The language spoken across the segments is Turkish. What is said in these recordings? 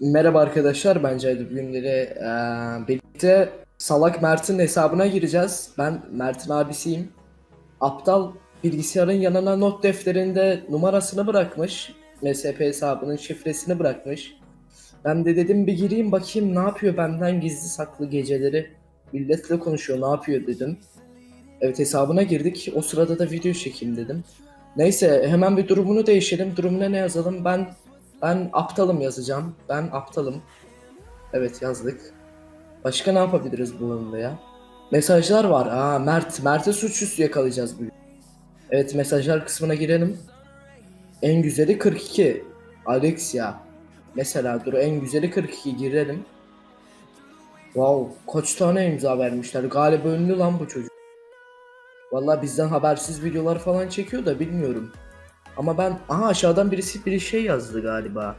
Merhaba arkadaşlar, ben Cahit Günleri. Ee, birlikte Salak Mert'in hesabına gireceğiz. Ben Mert'in abisiyim. Aptal bilgisayarın yanına not defterinde numarasını bırakmış. MSP hesabının şifresini bırakmış. Ben de dedim bir gireyim bakayım ne yapıyor benden gizli saklı geceleri. Milletle konuşuyor ne yapıyor dedim. Evet hesabına girdik. O sırada da video çekeyim dedim. Neyse hemen bir durumunu değişelim. Durumuna ne yazalım? Ben ben aptalım yazacağım. Ben aptalım. Evet yazdık. Başka ne yapabiliriz bu oyunda ya? Mesajlar var. Aa Mert. Mert'e suçüstü yakalayacağız bugün. Evet mesajlar kısmına girelim. En güzeli 42. Alexia. Mesela dur en güzeli 42 girelim. Wow, kaç tane imza vermişler. Galiba ünlü lan bu çocuk. Vallahi bizden habersiz videolar falan çekiyor da bilmiyorum. Ama ben aha aşağıdan birisi bir şey yazdı galiba.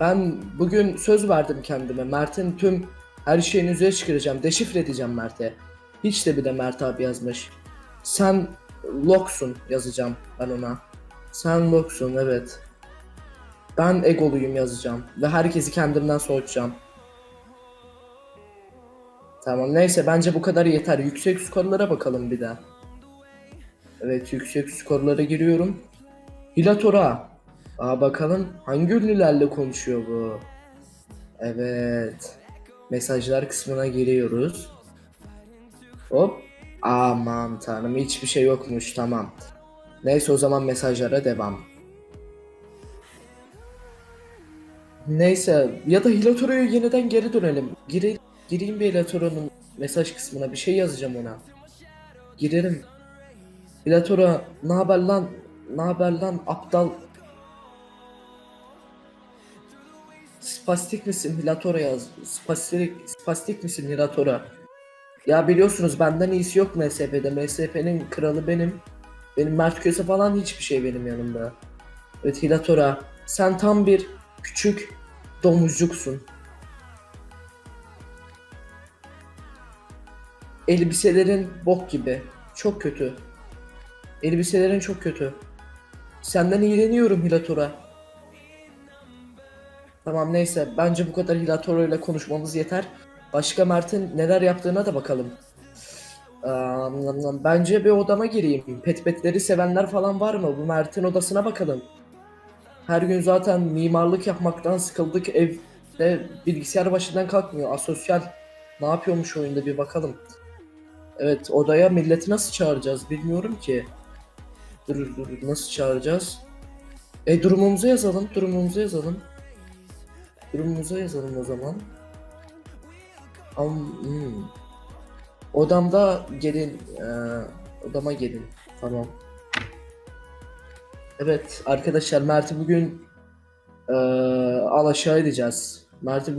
Ben bugün söz verdim kendime. Mert'in tüm her şeyini üzerine çıkaracağım. Deşifre edeceğim Mert'e. Hiç de bir de Mert abi yazmış. Sen Loksun yazacağım ben ona. Sen Loksun evet. Ben egoluyum yazacağım. Ve herkesi kendimden soğutacağım. Tamam neyse bence bu kadar yeter. Yüksek skorlara bakalım bir de. Evet yüksek skorlara giriyorum. Hilatora. Aa bakalım hangi ünlülerle konuşuyor bu? Evet. Mesajlar kısmına giriyoruz. Hop. Aman tanrım hiçbir şey yokmuş tamam. Neyse o zaman mesajlara devam. Neyse ya da Hilatora'ya yeniden geri dönelim. Gire, gireyim bir Hilatora'nın mesaj kısmına bir şey yazacağım ona. Girelim. Hilatora ne haber lan? Ne haber lan aptal? Spastik misin Hilatora yaz. Spastik, spastik misin Hilatora? Ya biliyorsunuz benden iyisi yok MSP'de. MSP'nin kralı benim. Benim Mert Köse falan hiçbir şey benim yanımda. Evet Hilatora sen tam bir küçük domuzcuksun. Elbiselerin bok gibi. Çok kötü. Elbiselerin çok kötü. Senden iğreniyorum Hilatora. Tamam neyse bence bu kadar Hilatora ile konuşmamız yeter. Başka Mert'in neler yaptığına da bakalım. Bence bir odama gireyim. Pet petleri sevenler falan var mı? Bu Mert'in odasına bakalım. Her gün zaten mimarlık yapmaktan sıkıldık. Evde bilgisayar başından kalkmıyor. Asosyal. Ne yapıyormuş oyunda bir bakalım. Evet odaya milleti nasıl çağıracağız bilmiyorum ki. Dur dur nasıl çağıracağız? E durumumuzu yazalım, durumumuzu yazalım. Durumumuzu yazalım o zaman. Am, hmm. Odamda gelin, e, odama gelin. Tamam. Evet arkadaşlar Mert'i bugün e, al aşağı edeceğiz. Mert'i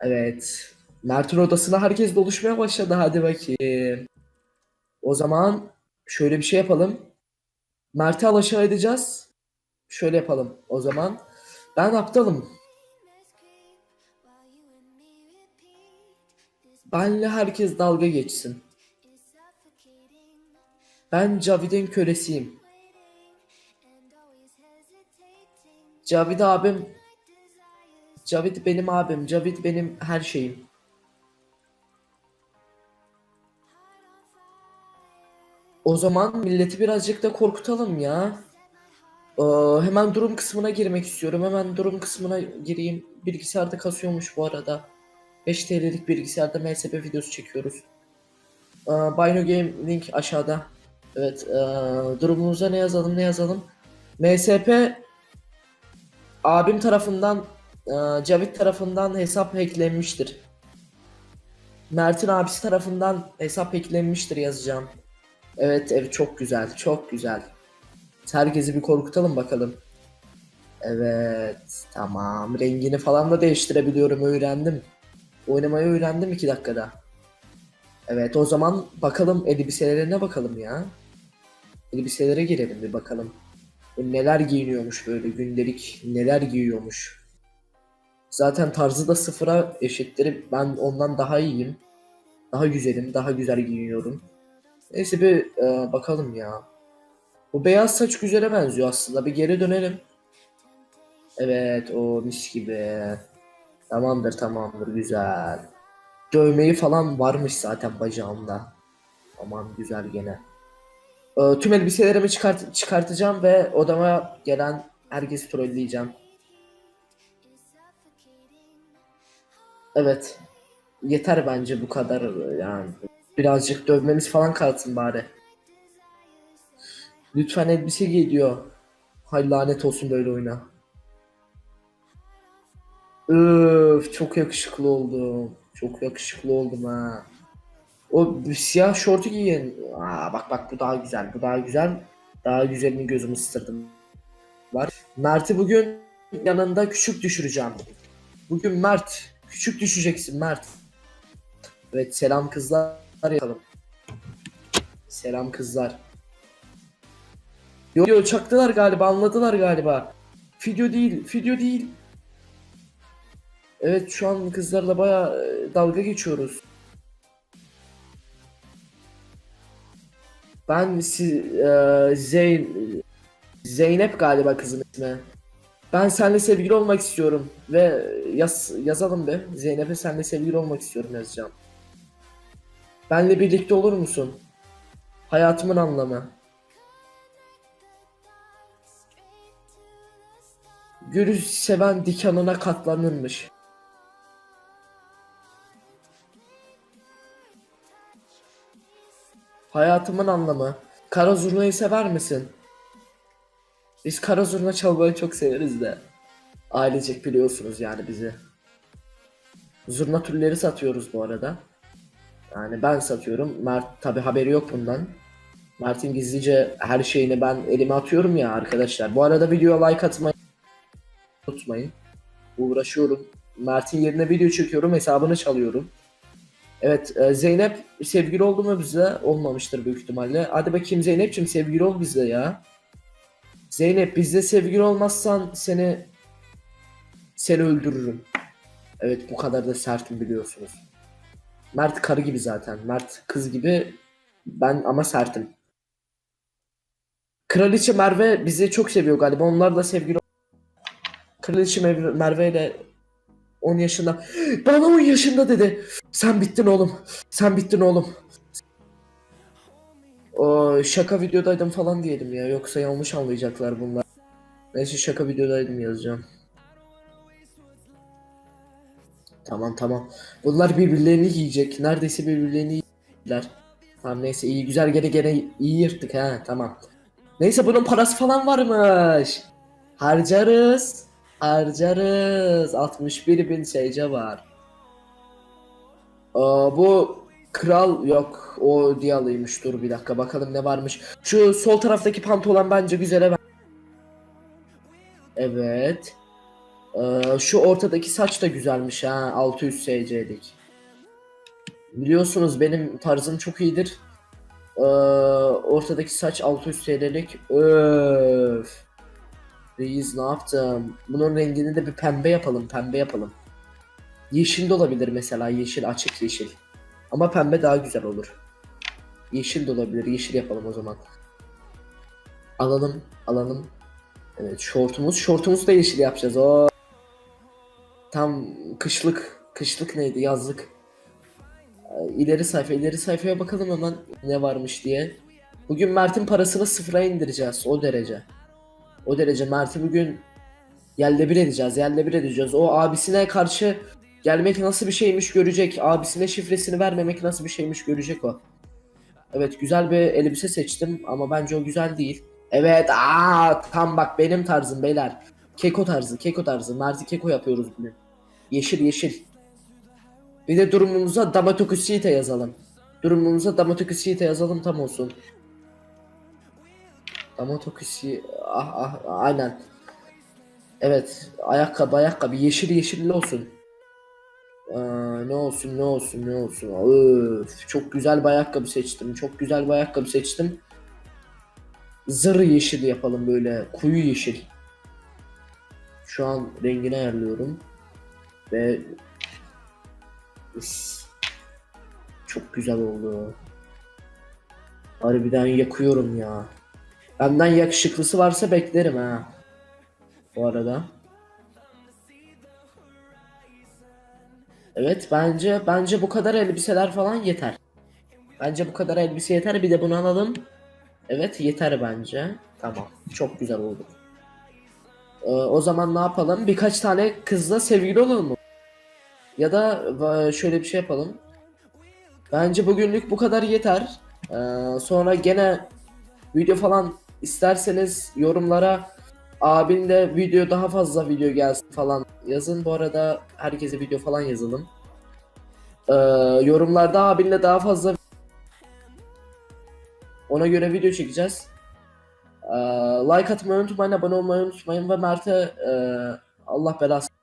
Evet. Mert'in odasına herkes doluşmaya başladı. Hadi bakayım. O zaman şöyle bir şey yapalım. Mert'i al aşağı edeceğiz. Şöyle yapalım o zaman. Ben aptalım. Benle herkes dalga geçsin. Ben Cavid'in kölesiyim. Cavid abim Cavid benim abim. Cavid benim her şeyim. O zaman milleti birazcık da korkutalım ya. Ee, hemen durum kısmına girmek istiyorum. Hemen durum kısmına gireyim. Bilgisayarda kasıyormuş bu arada. 5 TL'lik bilgisayarda MSP videosu çekiyoruz. Ee, Bino Game link aşağıda. Evet, ee, durumumuza ne yazalım ne yazalım. MSP abim tarafından ee, Cavit tarafından hesap hacklenmiştir. Mert'in abisi tarafından hesap hacklenmiştir yazacağım. Evet, evet çok güzel, çok güzel. Herkesi bir korkutalım bakalım. Evet, tamam. Rengini falan da değiştirebiliyorum, öğrendim. Oynamayı öğrendim 2 dakikada. Evet, o zaman bakalım elbiselerine bakalım ya. Elbiselere girelim bir bakalım. Neler giyiniyormuş böyle gündelik, neler giyiyormuş. Zaten tarzı da sıfıra eşittir. Ben ondan daha iyiyim. Daha güzelim, daha güzel giyiniyorum. Neyse bir e, bakalım ya. Bu beyaz saç güzele benziyor aslında. Bir geri dönelim. Evet o mis gibi. Tamamdır tamamdır güzel. Dövmeyi falan varmış zaten bacağımda. Aman güzel gene. Ee, tüm elbiselerimi çıkart çıkartacağım ve odama gelen herkesi trolleyeceğim. Evet. Yeter bence bu kadar yani. Birazcık dövmemiz falan kalsın bari. Lütfen elbise giy diyor. Hay lanet olsun böyle oyuna. Öf çok yakışıklı oldum. Çok yakışıklı oldum ha. O siyah şortu giyin. Aa, bak bak bu daha güzel. Bu daha güzel. Daha güzelini gözümü ısırdım. Var. Mert'i bugün yanında küçük düşüreceğim. Bugün Mert. Küçük düşeceksin Mert. Evet selam kızlar yapalım. Selam kızlar. Yo yo çaktılar galiba anladılar galiba. Video değil video değil. Evet şu an kızlarla baya dalga geçiyoruz. Ben si, e, Zeyn Zeynep galiba kızın ismi. Ben seninle sevgili olmak istiyorum ve yaz, yazalım be. Zeynep'e seninle sevgili olmak istiyorum yazacağım. Benle birlikte olur musun? Hayatımın anlamı. Gülü seven dikanına katlanırmış. Hayatımın anlamı. Kara zurnayı sever misin? Biz kara zurna çalmayı çok severiz de. Ailecek biliyorsunuz yani bizi. Zurna türleri satıyoruz bu arada. Yani ben satıyorum. Mert tabi haberi yok bundan. Mert'in gizlice her şeyini ben elime atıyorum ya arkadaşlar. Bu arada videoya like atmayı unutmayın. Uğraşıyorum. Mert'in yerine video çekiyorum. Hesabını çalıyorum. Evet e, Zeynep sevgili oldu mu bize? Olmamıştır büyük ihtimalle. Hadi bakayım Zeynep'ciğim sevgili ol bizle ya. Zeynep bizle sevgili olmazsan seni seni öldürürüm. Evet bu kadar da sertim biliyorsunuz. Mert karı gibi zaten. Mert kız gibi ben ama sertim. Kraliçe Merve bizi çok seviyor galiba. Onlarla sevgili Kraliçe Merve, ile 10 yaşında. Bana 10 yaşında dedi. Sen bittin oğlum. Sen bittin oğlum. O şaka videodaydım falan diyelim ya. Yoksa yanlış anlayacaklar bunlar. Neyse şaka videodaydım yazacağım. Tamam tamam. Bunlar birbirlerini yiyecek. Neredeyse birbirlerini yiyecekler. Tamam neyse iyi güzel gene gene iyi yırttık ha tamam. Neyse bunun parası falan varmış. Harcarız. Harcarız. 61 bin şeyce var. Aa, bu kral yok. O diyalıymış. Dur bir dakika bakalım ne varmış. Şu sol taraftaki pantolon bence güzel ben. Evet. Ee, şu ortadaki saç da güzelmiş ha. 600 SC'lik. Biliyorsunuz benim tarzım çok iyidir. Ee, ortadaki saç 600 TL'lik. Öf. Reis ne yaptım? Bunun rengini de bir pembe yapalım. Pembe yapalım. Yeşil de olabilir mesela. Yeşil açık yeşil. Ama pembe daha güzel olur. Yeşil de olabilir. Yeşil yapalım o zaman. Alalım. Alalım. Evet şortumuz. Şortumuzu da yeşil yapacağız. O Tam kışlık. Kışlık neydi? Yazlık. Ee, İleri sayfa. ileri sayfaya bakalım hemen ne varmış diye. Bugün Mert'in parasını sıfıra indireceğiz. O derece. O derece Mert'i bugün yerle bir edeceğiz. Yerle bir edeceğiz. O abisine karşı gelmek nasıl bir şeymiş görecek. Abisine şifresini vermemek nasıl bir şeymiş görecek o. Evet güzel bir elbise seçtim ama bence o güzel değil. Evet aa tam bak benim tarzım beyler. Keko tarzı, keko tarzı. Mert'i keko yapıyoruz bugün. Yeşil yeşil. Bir de durumumuza Damatokusite yazalım. Durumumuza Damatokusite yazalım tam olsun. Damatokusi ah ah aynen. Evet ayakkabı ayakkabı yeşil yeşilli olsun. Ee, ne olsun ne olsun ne olsun. Öf, çok güzel bir ayakkabı seçtim. Çok güzel bir ayakkabı seçtim. Zırh yeşil yapalım böyle koyu yeşil. Şu an rengini ayarlıyorum. Ve Üf. çok güzel oldu. Harbiden yakıyorum ya. Benden yakışıklısı varsa beklerim ha. Bu arada. Evet bence bence bu kadar elbiseler falan yeter. Bence bu kadar elbise yeter. Bir de bunu alalım. Evet yeter bence. Tamam. Çok güzel oldu. Ee, o zaman ne yapalım? Birkaç tane kızla sevgili olalım mı? Ya da şöyle bir şey yapalım. Bence bugünlük bu kadar yeter. Ee, sonra gene video falan isterseniz yorumlara abin de video daha fazla video gelsin falan yazın. Bu arada herkese video falan yazalım. Ee, yorumlarda abinle daha fazla ona göre video çekeceğiz. Ee, like atmayı unutmayın, abone olmayı unutmayın ve Mert'e e, Allah belası